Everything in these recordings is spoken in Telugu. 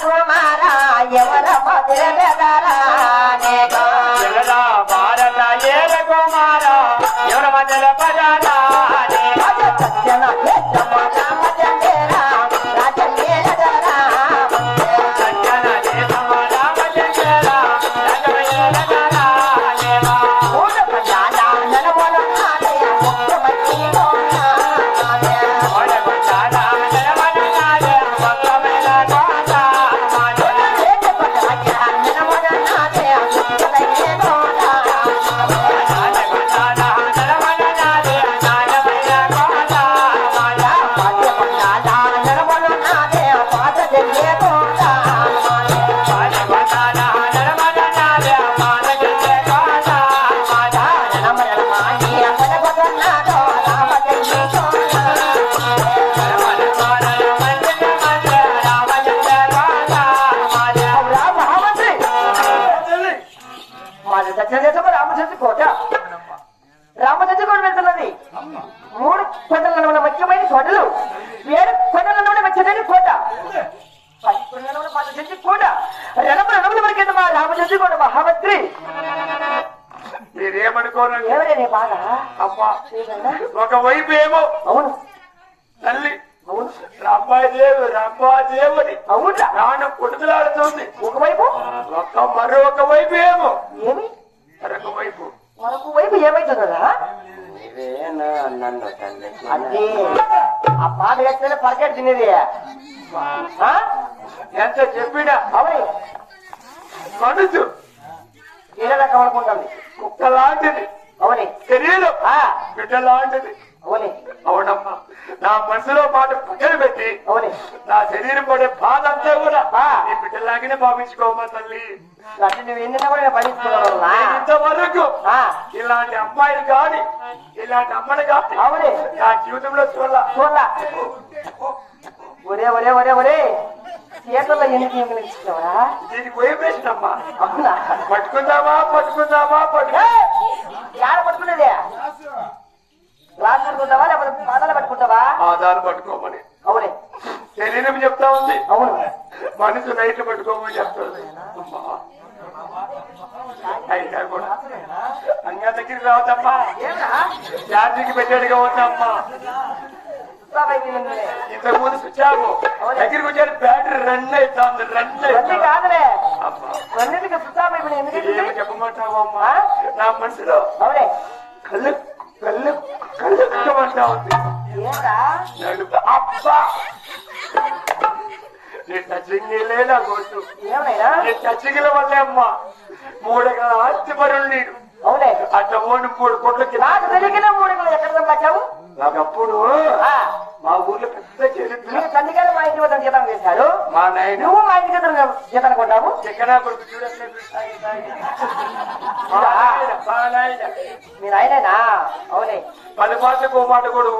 కుమార ఎవర మధుర మీరేమనుకోనండి ఎవరే బాధ అమ్మా? ఒకవైపు ఏమో. అవును. తల్లి అవును. రంభాదేవి రంభాదేవుని అవునా? ప్రాణం కొడుకులాడుతుంది. ఒకవైపు? ఒక్క మరొక వైపు ఏమో. ఏమి? మరొక వైపు. మరొక వైపు ఏమైతుందా నన్ను తల్లి. అదే. ఆ పాట వేస్తే పరకెట్ తినేది? ఎంత చెప్పినా. అవునే. మనసు ఏ రకం అనుకుంటుంది కుక్క లాంటిది అవునే. శరీరం బిడ్డ లాంటిది అవునే. అవునమ్మా. నా మనసులో మాట పక్కన పెట్టి అవునే. నా శరీరం పడే బాధ అంతా కూడా. నీ బిడ్డలాగానే భావించుకోమా తల్లి. ఇంతవరకు ఇలాంటి అమ్మాయిని కాని ఇలాంటి అమ్మని కాని అవునే. నా జీవితంలో చూడాల. చూడలా. ఒరే ఒరే ఒరే ఒరే. చేతుల్లో ఏమి ఇచ్చినావా దీనికి వైబ్రేషన్ అమ్మా. అవునా? పట్టుకుందామా పట్టుకుందామా పట్టుకు ఏయ్! యాడ పట్టుకునేది? గ్లాస్ పట్టుకుంటావా లేకపోతే పాదాలు పట్టుకుంటావా? ఆధారం పట్టుకోమని. అవునే. శరీరం చెప్తా ఉంది. అవును. మనసు నైట్ పట్టుకోమని చెప్తుంది అమ్మా. అయినా కూడా. అంగా దగ్గరికి రావద్దమ్మా. ఛార్జింగ్ పెట్టాడుగా ఉందమ్మా. ఇంతకు ముందు స్విచ్చాము దగ్గరికి వచ్చాడు బ్యాటరీ రన్ అవుతుంది రన్ కాదులే. ఇప్పుడు? ఎందుకు చెప్పమంటావు అమ్మా నా మనసులో అవునే కళ్ళు కళ్ళు కళ్ళు కుట్టమంటా ఉంది. అబ్బా! నీ టచింగ్ లేదా కొట్టు ఏమైనా? నీ టచింగ్ల వల్లే అమ్మా. మూడు ఎకరాల ఆస్తి పరులు నీడు అవునే. అట్లా ఓడి మూడు కోట్లకి నాకు తెలియకనే మూడు ఎక్కడ సంపాదించావు? ఒకప్పుడు ఆ, మా ఊర్లో పెద్ద చరిత్ర తండ్రిగారు మా ఇంటి వద్ద జీతం చేశారు మా నాయన. నువ్వు మా ఇంటి దగ్గర జీతం కొంటావు ఎక్కడా కొడుకు చూడండి. మా నాయన, మా నాయన. మీరు ఆయనేనా అవునే. పది మాటకు మాట కూడా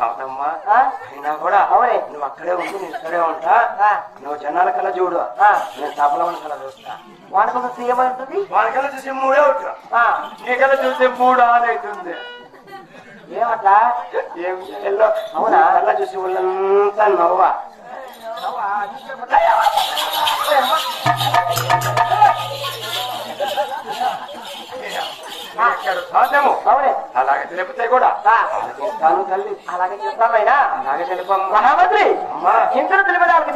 అవునమ్మా? అయినా కూడా అవునే. నువ్వు అక్కడే ఉండి నేను ఇక్కడే ఉంటా నువ్వు జనాల కల్లా చూడు. నేను తపల కల్లా చూస్తా. ఉంటుంది? వాళ్ళ కల్లా చూసి మూడే ఆ, నీ కల్లా చూస్తే మూడు ఆన్ అవుతుంది. ఏమట్లా ఏం అవునా? కల్లా చూసి వాళ్ళంతా నవ్వ. ఎక్కడ సాధ్యము అవునే. అలాగే తెలిపితే కూడా. తల్లి. అలాగే అలాగే మహామంత్రి తెలిపడానికి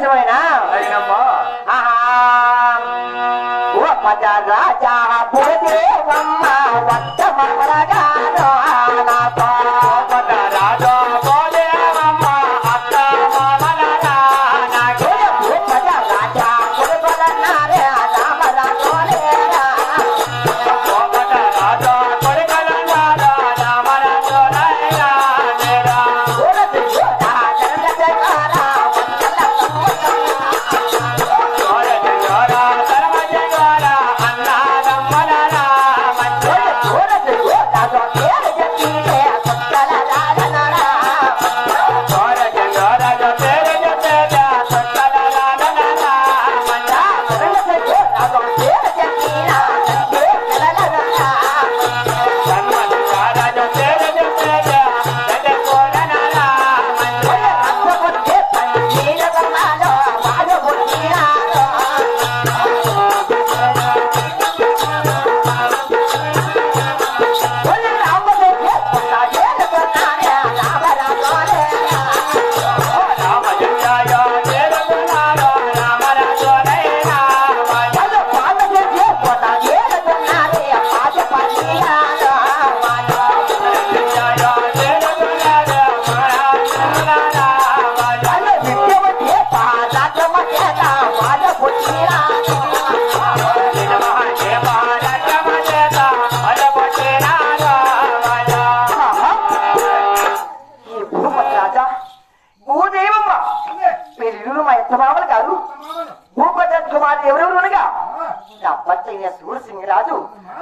పచ్చయ్య సూర్సింగ్ రాజు.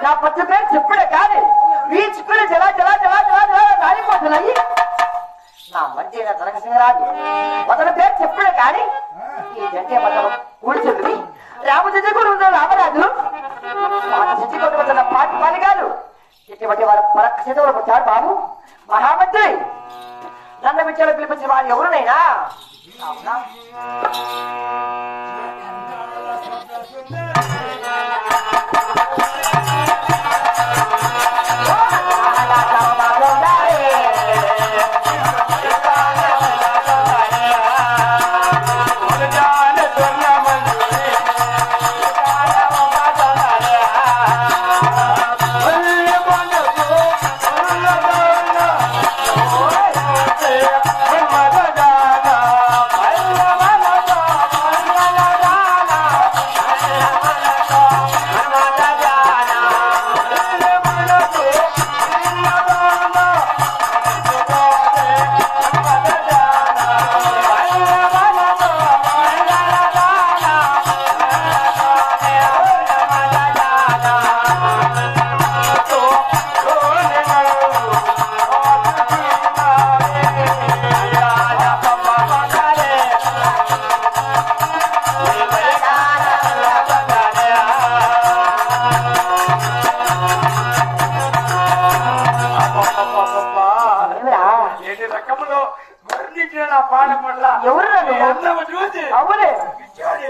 నా పచ్చ పేరు చెప్పుడే కాదు. వీచుకుని జలా జలా జలా జలా జలా రాలిపోతున్నాయి. నా మధ్య అయిన తనకసింగరాజు అతని పేరు చెప్పుడే కాని ఈ జంటే మతం కూడిచెందుని రామచంద్ర కూడా ఉన్న రామరాజు. పాట చెట్టుకొని వచ్చిన పాటి పాలిగాలు ఇటువంటి వారు పరక్క చేతులకు వచ్చాడు బాబు. మహామంత్రి. నన్ను విచ్చాడు పిలిపించిన వారు ఎవరునైనా? అవునా? ఎవరు అవునే. పిచ్చోడే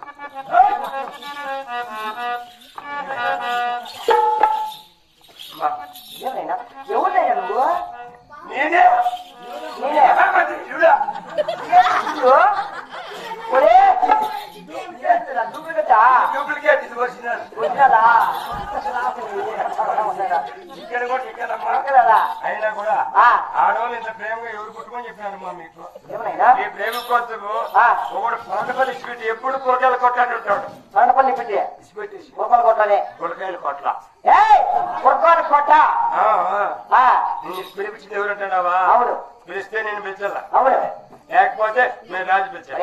డూప్లికేట్ ఇది వచ్చినాను వచ్చినదా ఇక్కడ కూడా ఇక్కడమ్మా కదా అయినా కూడా. ఆడవాళ్ళు ఇంత ప్రేమగా ఎవరు పుట్టుకొని చెప్పినారమ్మా మీకు ఈ ప్రేమ కోసము ఆ. ఒకడు పొరకపల్లి స్వీట్ ఎప్పుడు కోటాలు కొట్టాడు ఉంటాడు. రణపల్లి పెట్టి ఇసిపెట్టేసి గుర్మల కొట్టనే కొడకాయలు కొట్ల. గుర్మల కొట్ట! నిన్ను పిలిపించింది ఎవరంటాడావా అవును. పిలిస్తే నేను పిలిచాలా అవును. లేకపోతే నేను రాజు పిలిచాను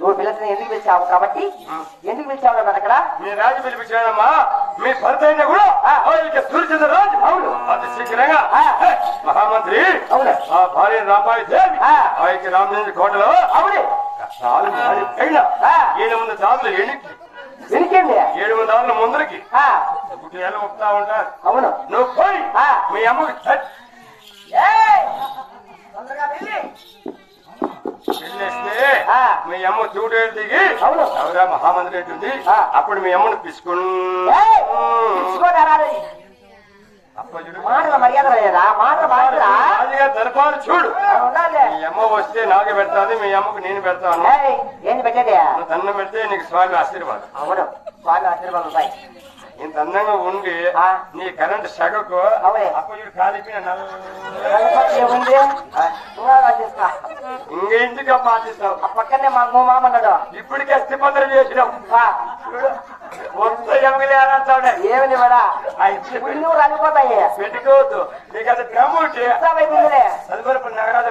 నువ్వు పిల్లల్ని ఎందుకు పిలిచావు కాబట్టి? ఎందుకు పిలిచావు అన్నాడు అక్కడ? మీ రాజు పిలిపించాడమ్మా. మీ భర్త అయినా కూడా సూర్యచంద్ర రాజు. అవును. అతి శీఘ్రంగా. మహామంత్రి. అవును. ఆ భార్య రామాయి దేవి. ఆ. ఆయనకి రామచంద్ర కోటలో అవును. చాలు దాని పైన ఆ. ఏడు మంది దారులు ముందరికి. ఆ, గుడ్డేళ్ళు ఒప్పుతా ఉంటారు. అవును. నువ్వు పోయి ఆ. మీ అమ్మకి తొందరగా వెళ్ళి. మీ అమ్మ చూడేళ్ళు దిగి. ఎవరా మహామంత్రి ఉంటుంది ఆ. అప్పుడు మీ అమ్మను పిసుకుని దర్బారు చూడు. మీ అమ్మ వస్తే నాకు పెడతాను మీ అమ్మకు నేను పెడతాను. దండం పెడితే నీకు స్వామి ఆశీర్వాదం. అవును. స్వామి ఆశీర్వాదం ఇంత అందంగా ఉండి. నీ కరెంట్ సగకు. అప్పుడు కాలిపోయిన నల్ల నల్లపట్టు ఏముంది ఇంకా రాసేస్తా. ఇంక ఇంటికి పాటిస్తావు ఆ పక్కనే మా ఇంకో మామ ఉన్నాడు? ఇప్పటికే ఆ, చూడు. మొత్తం ఎమగలేనంటాడే ఏమిది మేడా నువ్వు రాలిపోతాయి పెట్టుకోవద్దు. నీకు అది ఉంటే అయిపోయిందిలే చదువుకున్నప్పుడు నగరాజు